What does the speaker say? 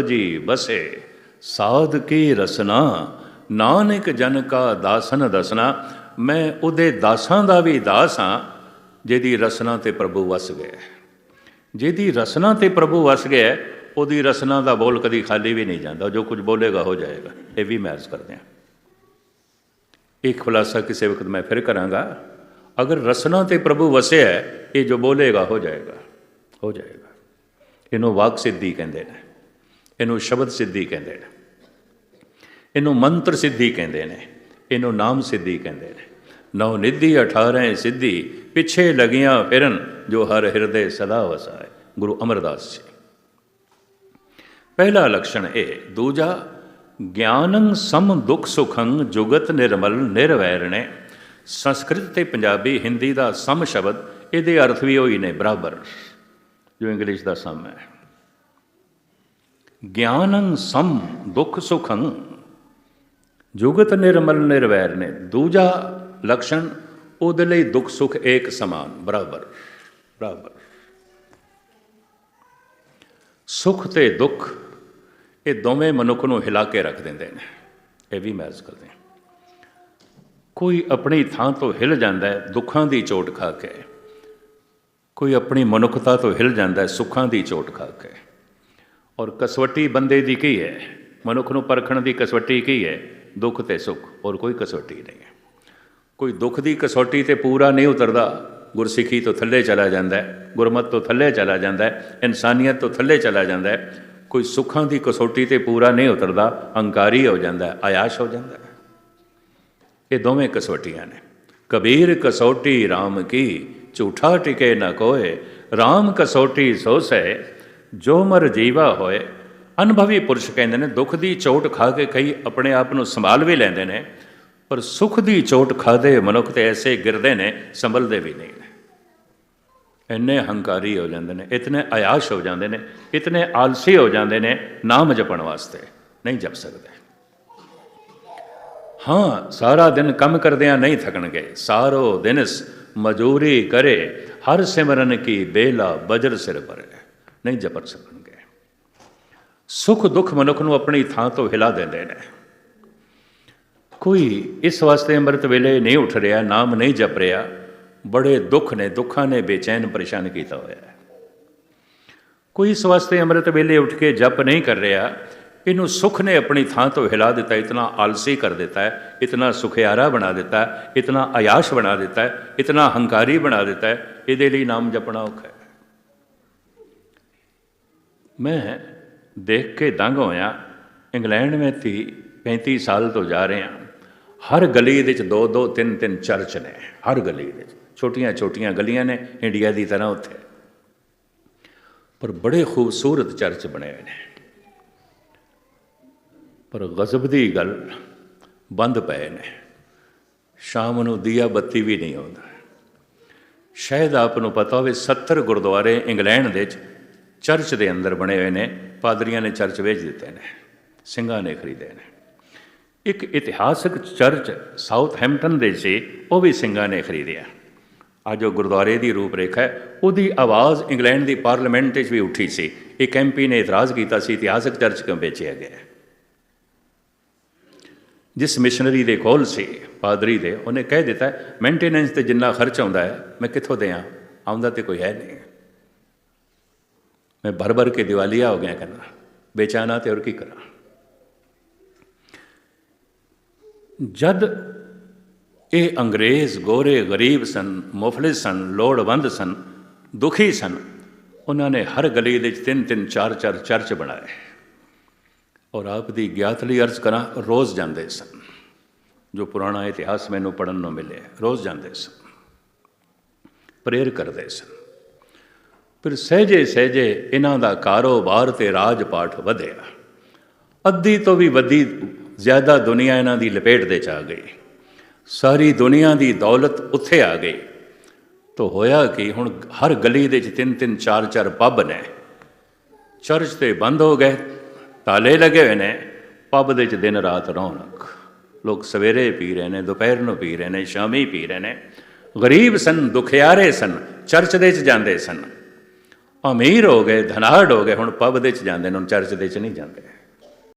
ਜੀ ਬਸੇ, ਸਾਧ ਕੀ ਰਸਨਾ? ਨਾਨਕ ਜਨ ਕਾ ਦਾਸਨ ਦਸਨਾ। ਮੈਂ ਉਹਦੇ ਦਾਸਾਂ ਦਾ ਵੀ ਦਾਸ ਹਾਂ, ਜਿਹਦੀ ਰਸਨਾ ਤੇ ਪ੍ਰਭੂ ਵਸ ਗਿਆ। ਜਿਹਦੀ ਰਸਨਾ ਤੇ ਪ੍ਰਭੂ ਵਸ ਗਿਆ, ਉਹਦੀ ਰਸਨਾ ਦਾ ਬੋਲ ਕਦੀ ਖਾਲੀ ਵੀ ਨਹੀਂ ਜਾਂਦਾ। ਜੋ ਕੁਝ ਬੋਲੇਗਾ ਹੋ ਜਾਏਗਾ। ਇਹ ਵੀ ਮੈਂ ਅਰਜ਼ ਕਰਦੇ ਹਾਂ। ਇੱਕ ਖੁਲਾਸਾ ਕਿਸੇ ਵਕਤ ਮੈਂ ਫਿਰ ਕਰਾਂਗਾ। ਅਗਰ ਰਸਨਾ ਤੇ ਪ੍ਰਭੂ ਵਸਿਆ ਇਹ ਜੋ ਬੋਲੇਗਾ ਹੋ ਜਾਏਗਾ। ਹੋ ਜਾਏਗਾ। ਇਹਨੂੰ ਵਾਕ ਸਿੱਧੀ ਕਹਿੰਦੇ ਨੇ। ਇਹਨੂੰ ਸ਼ਬਦ ਸਿੱਧੀ ਕਹਿੰਦੇ ਨੇ। ਇਹਨੂੰ ਮੰਤਰ ਸਿੱਧੀ ਕਹਿੰਦੇ ਨੇ। ਇਹਨੂੰ ਨਾਮ ਸਿੱਧੀ ਕਹਿੰਦੇ ਨੇ। ਨੌ ਨਿਧੀ 18 ਸਿੱਧੀ, ਪਿੱਛੇ ਲਗੀਆਂ ਫਿਰਨ ਜੋ ਹਰ ਹਿਰਦੇ ਸਦਾ ਵਸਾਏ, ਗੁਰੂ ਅਮਰਦਾਸ ਜੀ। ਪਹਿਲਾ ਲਕਸ਼ਣ ਇਹ। ਦੂਜਾ, ਗਿਆਨੰ ਸਮ ਦੁਖ ਸੁਖੰ ਜੁਗਤ ਨਿਰਮਲ ਨਿਰਵੈਰਣੇ। ਸੰਸਕ੍ਰਿਤ ਤੇ ਪੰਜਾਬੀ ਹਿੰਦੀ ਦਾ ਸਮ ਸ਼ਬਦ, ਇਹਦੇ ਅਰਥ ਵੀ ਉਹੀ ਨੇ, ਬਰਾਬਰ। ਜੋ ਇੰਗਲਿਸ਼ ਦਾ ਸਮ ਹੈ। ਗਿਆਨੰ ਸਮ ਦੁਖ ਸੁਖੰ। ਜੁਗਤ ਨਿਰਮਲ ਨਿਰਵੈਰ ਨੇ ਦੂਜਾ ਲਕਸ਼ਣ, ਉਹਦੇ ਲਈ ਦੁੱਖ ਸੁਖ ਏਕ ਸਮਾਨ। ਬਰਾਬਰ ਬਰਾਬਰ। ਸੁਖ ਤੇ ਦੁੱਖ, ਇਹ ਦੋਵੇਂ ਮਨੁੱਖ ਨੂੰ ਹਿਲਾ ਕੇ ਰੱਖ ਦਿੰਦੇ ਨੇ। ਇਹ ਵੀ ਮਹਿਜ਼ ਕਰਦੇ ਹਾਂ। ਕੋਈ ਆਪਣੀ ਥਾਂ ਤੋਂ ਹਿਲ ਜਾਂਦਾ ਹੈ, ਦੁੱਖਾਂ ਦੀ ਚੋਟ ਖਾ ਕੇ। ਕੋਈ ਆਪਣੀ ਮਨੁੱਖਤਾ ਤੋਂ ਹਿਲ ਜਾਂਦਾ ਹੈ, ਸੁੱਖਾਂ ਦੀ ਚੋਟ ਖਾ ਕੇ। ਔਰ ਕਸਵੱਟੀ ਬੰਦੇ ਦੀ ਕੀ ਹੈ? ਮਨੁੱਖ ਨੂੰ ਪਰਖਣ ਦੀ ਕਸਵੱਟੀ ਕੀ ਹੈ? ਦੁੱਖ ਤੇ ਸੁੱਖ ਔਰ ਕੋਈ ਕਸਵੱਟੀ ਨਹੀਂ ਹੈ। ਕੋਈ ਦੁੱਖ ਦੀ ਕਸੌਟੀ ਤੇ ਪੂਰਾ ਨਹੀਂ ਉਤਰਦਾ, ਗੁਰਸਿੱਖੀ ਤੋਂ ਥੱਲੇ ਚਲਾ ਜਾਂਦਾ ਹੈ, ਗੁਰਮਤ ਤੋਂ ਥੱਲੇ ਚਲਾ ਜਾਂਦਾ ਹੈ, ਇਨਸਾਨੀਅਤ ਤੋਂ ਥੱਲੇ ਚਲਾ ਜਾਂਦਾ ਹੈ। ਕੋਈ ਸੁੱਖਾਂ ਦੀ ਕਸੌਟੀ ਤੇ ਪੂਰਾ ਨਹੀਂ ਉਤਰਦਾ, ਹੰਕਾਰੀ ਹੋ ਜਾਂਦਾ ਹੈ, ਆਯਾਸ਼ ਹੋ ਜਾਂਦਾ ਹੈ। ਇਹ ਦੋਵੇਂ ਕਸੌਟੀਆਂ ਨੇ। ਕਬੀਰ ਕਸੌਟੀ RAM ਕੀ, ਝੂਠਾ ਟਿਕੇ ਨਾ ਕੋਏ RAM ਕਸੌਟੀ ਸੋ ਸੈ ਜੋ ਮਰ ਜੀਵਾ ਹੋਏ, ਅਨੁਭਵੀ ਪੁਰਸ਼ ਕਹਿੰਦੇ ਨੇ, ਦੁੱਖ ਦੀ ਚੋਟ ਖਾ ਕੇ ਕਈ ਆਪਣੇ ਆਪ ਨੂੰ ਸੰਭਾਲ ਵੀ ਲੈਂਦੇ ਨੇ, ਪਰ ਸੁਖ ਦੀ ਚੋਟ ਖਾਦੇ ਮਨੁੱਖ ਤੇ ਐਸੇ ਗਿਰਦੇ ਨੇ, ਸੰਭਲਦੇ ਵੀ ਨਹੀਂ ਨੇ। ਇੰਨੇ ਹੰਕਾਰੀ ਹੋ ਜਾਂਦੇ ਨੇ, ਇਤਨੇ ਆਯਾਸ਼ ਹੋ ਜਾਂਦੇ ਨੇ, ਇਤਨੇ ਆਲਸੀ ਹੋ ਜਾਂਦੇ ਨੇ, ਨਾਮ ਜਪਣ ਵਾਸਤੇ ਨਹੀਂ ਜਪ ਸਕਦੇ। ਹਾਂ, ਸਾਰਾ ਦਿਨ ਕੰਮ ਕਰਦਿਆਂ ਨਹੀਂ ਥਕਣਗੇ। ਸਾਰੋ ਦਿਨ ਮਜੂਰੀ ਕਰੇ, ਹਰ ਸਿਮਰਨ ਕੀ ਬੇਲਾ ਬਜਰ ਸਿਰ ਪਰੇ ਨਹੀਂ ਜਪਰ ਸਕਣਗੇ। ਸੁਖ ਦੁੱਖ ਮਨੁੱਖ ਨੂੰ ਆਪਣੀ ਥਾਂ ਤੋਂ ਹਿਲਾ ਦਿੰਦੇ ਨੇ। ਕੋਈ ਇਸ ਵਾਸਤੇ ਅੰਮ੍ਰਿਤ ਵੇਲੇ ਨਹੀਂ ਉੱਠ ਰਿਹਾ, ਨਾਮ ਨਹੀਂ ਜਪ ਰਿਹਾ, ਬੜੇ ਦੁੱਖ ਨੇ, ਦੁੱਖਾਂ ਨੇ ਬੇਚੈਨ ਪਰੇਸ਼ਾਨ ਕੀਤਾ ਹੋਇਆ ਹੈ। ਕੋਈ ਇਸ ਵਾਸਤੇ ਅੰਮ੍ਰਿਤ ਵੇਲੇ ਉੱਠ ਕੇ ਜਪ ਨਹੀਂ ਕਰ ਰਿਹਾ, ਇਹਨੂੰ ਸੁਖ ਨੇ ਆਪਣੀ ਥਾਂ ਤੋਂ ਹਿਲਾ ਦਿੱਤਾ, ਇਤਨਾ ਆਲਸੀ ਕਰ ਦਿੱਤਾ ਹੈ, ਇਤਨਾ ਸੁਖਿਆਰਾ ਬਣਾ ਦਿੱਤਾ ਇਤਨਾ ਆਯਾਸ਼ ਬਣਾ ਦਿੱਤਾ ਇਤਨਾ ਹੰਕਾਰੀ ਬਣਾ ਦਿੱਤਾ ਇਹਦੇ ਲਈ ਨਾਮ ਜਪਣਾ ਔਖਾ ਹੈ। ਮੈਂ ਦੇਖ ਕੇ ਦੰਗ ਹੋਇਆ। ਇੰਗਲੈਂਡ ਵਿੱਚ 35 ਸਾਲ ਤੋਂ ਜਾ ਰਹੇ ਹਾਂ। ਹਰ ਗਲੀ ਦੇ ਵਿੱਚ ਦੋ ਦੋ, ਤਿੰਨ ਤਿੰਨ ਚਰਚ ਨੇ। ਹਰ ਗਲੀ ਦੇ ਵਿੱਚ। ਛੋਟੀਆਂ ਛੋਟੀਆਂ ਗਲੀਆਂ ਨੇ ਇੰਡੀਆ ਦੀ ਤਰ੍ਹਾਂ ਉੱਥੇ। ਪਰ ਬੜੇ ਖੂਬਸੂਰਤ ਚਰਚ ਬਣੇ ਹੋਏ ਨੇ। ਪਰ ਗਜ਼ਬ ਦੀ ਗੱਲ ਬੰਦ ਪਏ ਨੇ। ਸ਼ਾਮ ਨੂੰ ਦੀਆ ਬੱਤੀ ਵੀ ਨਹੀਂ ਆਉਂਦਾ ਸ਼ਾਇਦ ਆਪ ਨੂੰ ਪਤਾ ਹੋਵੇ 70 ਗੁਰਦੁਆਰੇ ਇੰਗਲੈਂਡ ਦੇ ਵਿੱਚ ਚਰਚ ਦੇ ਅੰਦਰ ਬਣੇ ਹੋਏ ਨੇ, ਪਾਦਰੀਆਂ ਨੇ ਚਰਚ ਵੇਚ ਦਿੱਤੇ ਨੇ, ਸਿੰਘਾਂ ਨੇ ਖਰੀਦੇ ਨੇ। ਇੱਕ ਇਤਿਹਾਸਕ ਚਰਚ ਸਾਊਥ ਸਾਊਥਹੈਂਪਟਨ ਦੇ ਸੀ, ਉਹ ਵੀ ਸਿੰਘਾਂ ਨੇ ਖਰੀਦਿਆ ਅੱਜ ਉਹ ਗੁਰਦੁਆਰੇ ਦੀ ਰੂਪਰੇਖਾ ਹੈ, ਉਹਦੀ ਆਵਾਜ਼ ਇੰਗਲੈਂਡ ਦੀ ਪਾਰਲੀਮੈਂਟ ਵਿੱਚ ਵੀ ਉੱਠੀ ਸੀ। ਇੱਕ ਐਮਪੀ ਨੇ ਇਤਰਾਜ਼ ਕੀਤਾ ਸੀ, ਇਤਿਹਾਸਕ ਚਰਚ ਕਿਉਂ ਵੇਚਿਆ ਗਿਆ ਜਿਸ ਮਿਸ਼ਨਰੀ ਦੇ ਕੋਲ ਸੀ, ਪਾਦਰੀ ਦੇ, ਉਹਨੇ ਕਹਿ ਦਿੱਤਾ ਮੇਨਟੇਨੈਂਸ ਤੇ ਜਿੰਨਾ ਖਰਚ ਆਉਂਦਾ ਹੈ, ਮੈਂ ਕਿੱਥੋਂ ਦਿਆਂ? ਆਉਂਦਾ ਤੇ ਕੋਈ ਹੈ ਨਹੀਂ। ਮੈਂ ਭਰ ਭਰ ਕੇ ਦਿਵਾਲੀਆ ਹੋ ਗਿਆ ਕਰਨਾ बेचाना ਤੇ ਹੋਰ ਕੀ ਕਰਾਂ ਜਦ ਇਹ ਅੰਗਰੇਜ਼ ਗੋਰੇ ਗਰੀਬ ਸਨ ਮੁਫਲਿਸ ਸਨ ਲੋੜਵੰਦ ਸਨ ਦੁਖੀ ਸਨ ਉਹਨਾਂ ਨੇ ਹਰ ਗਲੀ ਦੇ ਵਿੱਚ ਤਿੰਨ ਤਿੰਨ ਚਾਰ ਚਾਰ ਚਰਚ ਬਣਾਏ ਔਰ ਆਪ ਦੀ ਗਿਆਤ ਲਈ ਅਰਜ਼ ਕਰਾਂ ਰੋਜ਼ ਜਾਂਦੇ ਸਨ ਜੋ ਪੁਰਾਣਾ ਇਤਿਹਾਸ ਮੈਨੂੰ ਪੜਨ ਨੂੰ ਮਿਲਿਆ ਰੋਜ਼ ਜਾਂਦੇ ਸਨ ਪ੍ਰੇਰ ਕਰਦੇ ਸਨ ਫਿਰ ਸਹਜੇ ਸਹਜੇ ਇਹਨਾਂ ਦਾ ਕਾਰੋਬਾਰ ਤੇ ਰਾਜ ਪਾਠ ਵਧਿਆ। ਅੱਧੀ ਤੋਂ ਵੀ ਵੱਡੀ ਜ਼ਿਆਦਾ ਦੁਨੀਆ ਇਹਨਾਂ ਦੀ ਲਪੇਟ ਦੇ ਚ ਆ ਗਈ। ਸਾਰੀ ਦੁਨੀਆ ਦੀ ਦੌਲਤ ਉੱਥੇ ਆ ਗਈ। ਤੋ ਹੋਇਆ ਕਿ, ਹੁਣ ਹਰ ਗਲੀ ਦੇ ਵਿੱਚ ਤਿੰਨ ਤਿੰਨ ਚਾਰ ਚਾਰ ਪੱਬ ਨੇ। ਚਰਚ ਤੇ ਬੰਦ ਹੋ ਗਏ, ਤਾਲੇ ਲੱਗੇ ਹੋਏ ਨੇ, ਪੱਬ ਦੇ ਵਿੱਚ ਦਿਨ ਰਾਤ ਰੌਣਕ। ਲੋਕ ਸਵੇਰੇ ਪੀ ਰਹੇ ਨੇ, ਦੁਪਹਿਰ ਨੂੰ ਪੀ ਰਹੇ ਨੇ, ਸ਼ਾਮੀ ਪੀ ਰਹੇ ਨੇ। ਗਰੀਬ ਸਨ, ਦੁਖਿਆਰੇ ਸਨ, ਚਰਚ ਦੇ ਵਿੱਚ ਜਾਂਦੇ ਸਨ। ਅਮੀਰ ਹੋ ਗਏ ਧਨਾੜ ਹੋ ਗਏ, ਹੁਣ ਪੱਬ ਦੇ ਚ ਜਾਂਦੇ ਨੇ, ਹੁਣ ਚਰਚ ਦੇ ਚ ਨਹੀਂ ਜਾਂਦੇ।